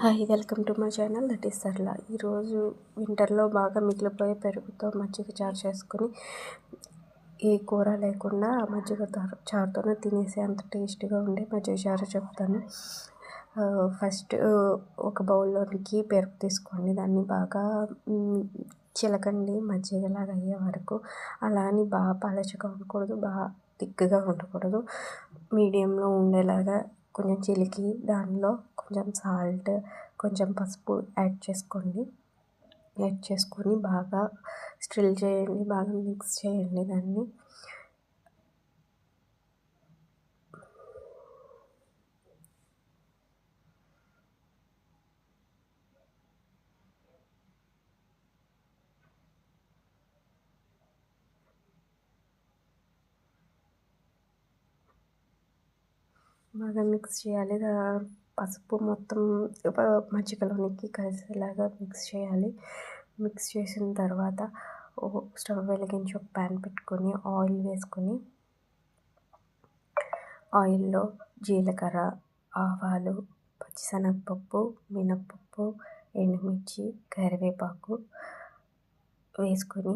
Hi welcome to my channel that is Sarla ఈరోజు వింటర్లో బాగా మిగిలిపోయే పెరుగుతో మజ్జిగ చారు చేసుకుని ఏ కూర లేకుండా మజ్జిగ చారుతోనే తినేసే అంత టేస్టీగా ఉండే మజ్జిగ చారు చెప్తాను. ఫస్ట్ ఒక బౌల్లోనికి పెరుగు తీసుకోండి. దాన్ని బాగా చిలకండి మజ్జిగలాగా అయ్యే వరకు. అలా అని బాగా పలచగా ఉండకూడదు బాగా దిక్కుగా ఉండకూడదు. మీడియంలో ఉండేలాగా కొంచెం చిలికి దానిలో కొంచెం సాల్ట్ కొంచెం పసుపు యాడ్ చేసుకోండి. యాడ్ చేసుకొని బాగా స్టిల్ చేయండి బాగా మిక్స్ చేయండి దాన్ని. బాగా మిక్స్ చేయాలి. పసుపు మొత్తం మజ్జిగలోనికి కలిసేలాగా మిక్స్ చేయాలి. మిక్స్ చేసిన తర్వాత స్టవ్ వెలిగించి ఒక ప్యాన్ పెట్టుకొని ఆయిల్ వేసుకొని ఆయిల్లో జీలకర్ర ఆవాలు పచ్చిశనగపప్పు మినప్పప్పు ఎండుమిర్చి కరివేపాకు వేసుకొని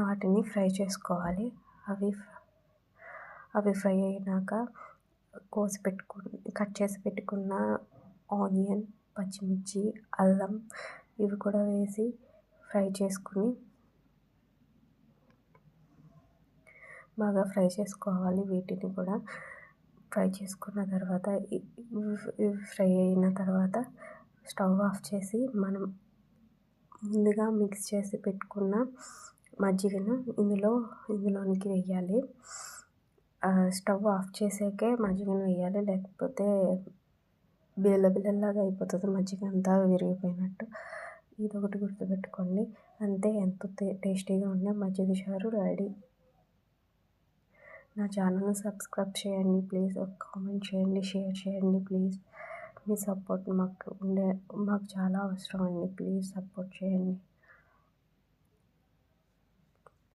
వాటిని ఫ్రై చేసుకోవాలి. అవి అవి ఫ్రై అయినాక కోసి పెట్టుకుని కట్ చేసి పెట్టుకున్న ఆనియన్ పచ్చిమిర్చి అల్లం ఇవి కూడా వేసి ఫ్రై చేసుకుని బాగా ఫ్రై చేసుకోవాలి వీటిని కూడా. ఫ్రై చేసుకున్న తర్వాత ఫ్రై అయిన తర్వాత స్టవ్ ఆఫ్ చేసి మనం ముందుగా మిక్స్ చేసి పెట్టుకున్న మజ్జిగను ఇందులో ఇందులోనికి వేయాలి. స్టవ్ ఆఫ్ చేసాకే మజ్జిగను వేయాలి. లేకపోతే బిల్ల బిల్లలాగా అయిపోతుంది మజ్జిగ అంతా విరిగిపోయినట్టు. ఇది ఒకటి గుర్తుపెట్టుకోండి. అంతే ఎంతో టేస్టీగా ఉండే మజ్జిగ చారు రెడీ. నా ఛానల్ని సబ్స్క్రైబ్ చేయండి ప్లీజ్. ఒక కామెంట్ చేయండి షేర్ చేయండి ప్లీజ్. మీ సపోర్ట్ మాకు ఉండే మాకు చాలా అవసరం అండి. ప్లీజ్ సపోర్ట్ చేయండి.